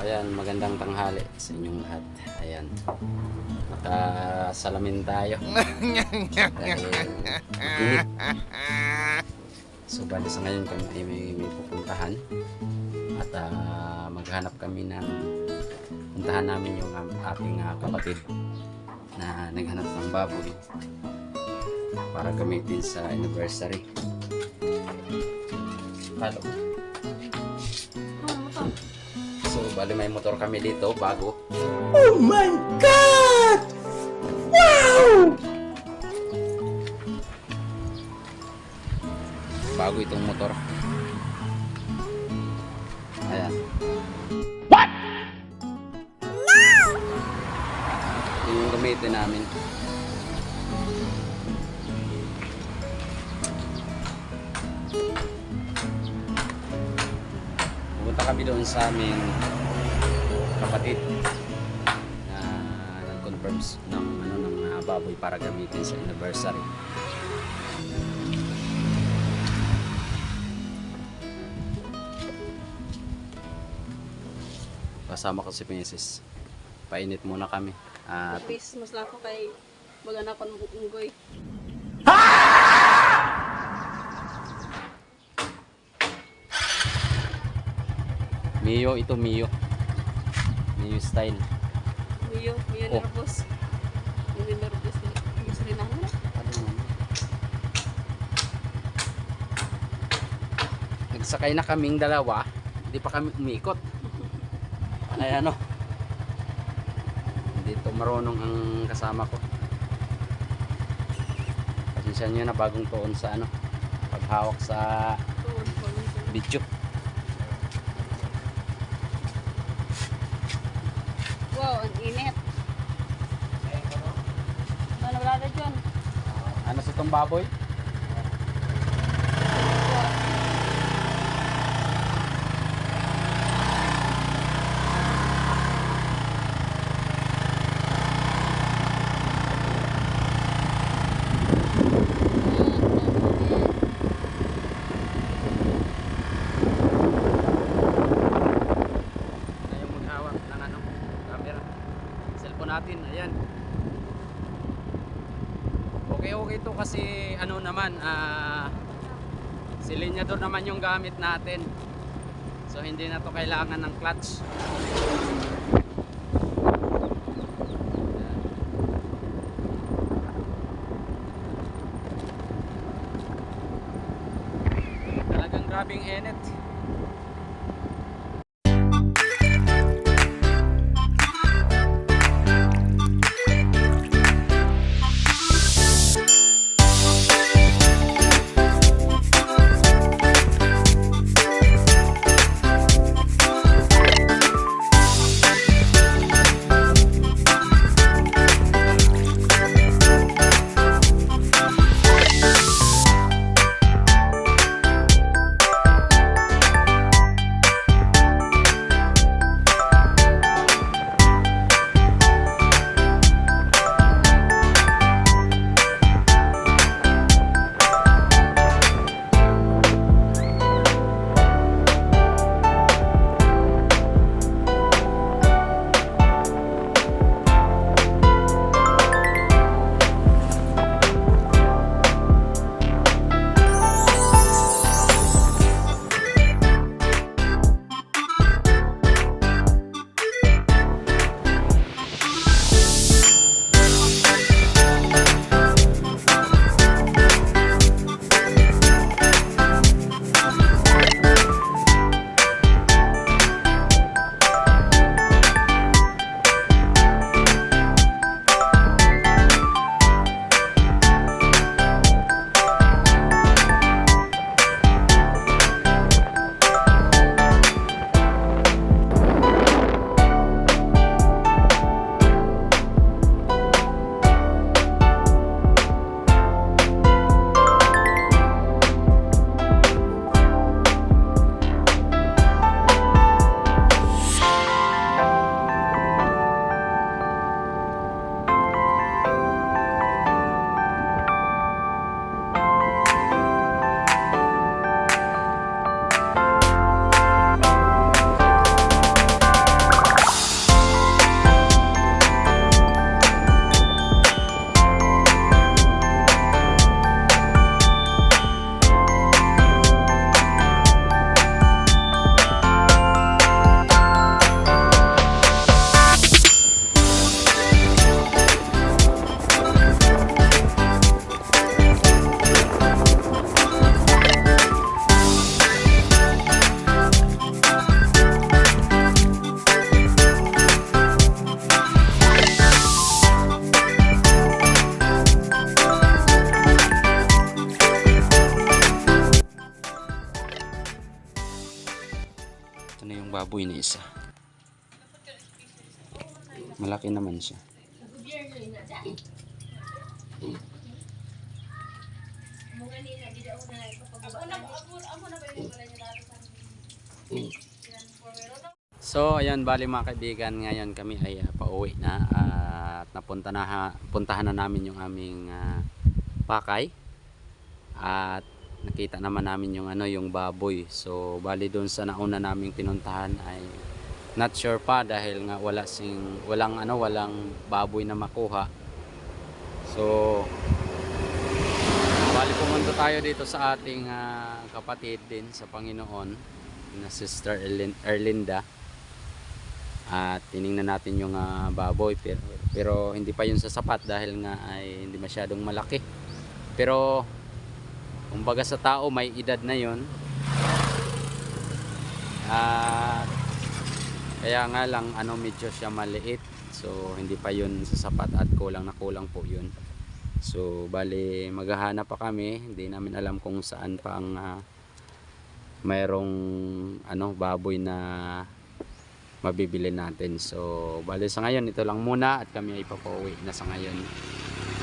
ayan, magandang tanghali sa inyong lahat. Ayan. Nakasalamin tayo. Dahil init. So, bali sa ngayon kami ay may, may pupuntahan. At ah, maghanap kami ng puntahan namin yung ating ah, kapatid na naghanap ng baboy para gamitin sa anniversary. Halo. Bali may motor kami dito, bago. Oh my God! Wow! Bago itong motor. Ayan. Ito yung gamitin namin. Kami doon sa aming kapatid na nag-confirms ng ano ng ah, baboy para gamitin sa anniversary. Kasama ko si Princess. Painit muna kami. At Peace, mas lako kay magana kon Mio ito Mio. Mio style. Miyo, miyo Oh. nervous. Hindi nervous. Gusto rin ako na. Nagsakay na kaming dalawa. Hindi pa kami umikot. Ay ano. Hindi to marunong ang kasama ko. Pasensya nyo na bagong tuon sa ano. Paghawak sa video. Baboy? Okay, to kasi ano naman, ah silinyador naman yung gamit natin. So hindi na to kailangan ng clutch. Talagang grabing init. Baboy na isa. Malaki naman siya. So, ayan, bali mga kaibigan, ngayon kami ay uh, pauwi na at napunta na ha- puntahan na namin yung aming ah, pakay at nakita naman namin yung ano yung baboy. So, bali doon sa nauna naming pinuntahan ay not sure pa dahil nga wala sing walang ano walang baboy na makuha. So, bali pumunta tayo dito sa ating ah, kapatid din sa Panginoon na Sister Erlin- Erlinda at tiningnan natin yung ah, baboy pero, pero hindi pa yun sasapat dahil nga ay hindi masyadong malaki pero kumbaga sa tao may edad na yun at kaya nga lang ano medyo siya maliit so hindi pa yun sasapat at kulang na kulang po yun so bali maghahanap pa kami hindi namin alam kung saan pa ang ah, mayroong ano baboy na mabibili natin. So, bali sa ngayon, ito lang muna at kami ay papauwi na sa ngayon.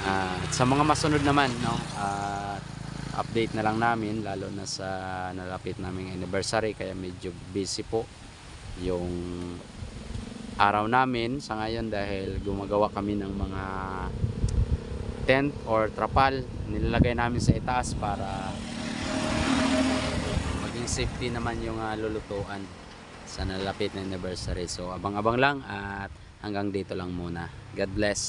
Ah, at sa mga masunod naman, no, ah, update na lang namin, lalo na sa nalapit naming anniversary, kaya medyo busy po yung araw namin sa ngayon dahil gumagawa kami ng mga tent or trapal nilalagay namin sa itaas para maging safety naman yung ah, lulutuan sa nalapit na anniversary. So abang-abang lang at hanggang dito lang muna. God bless.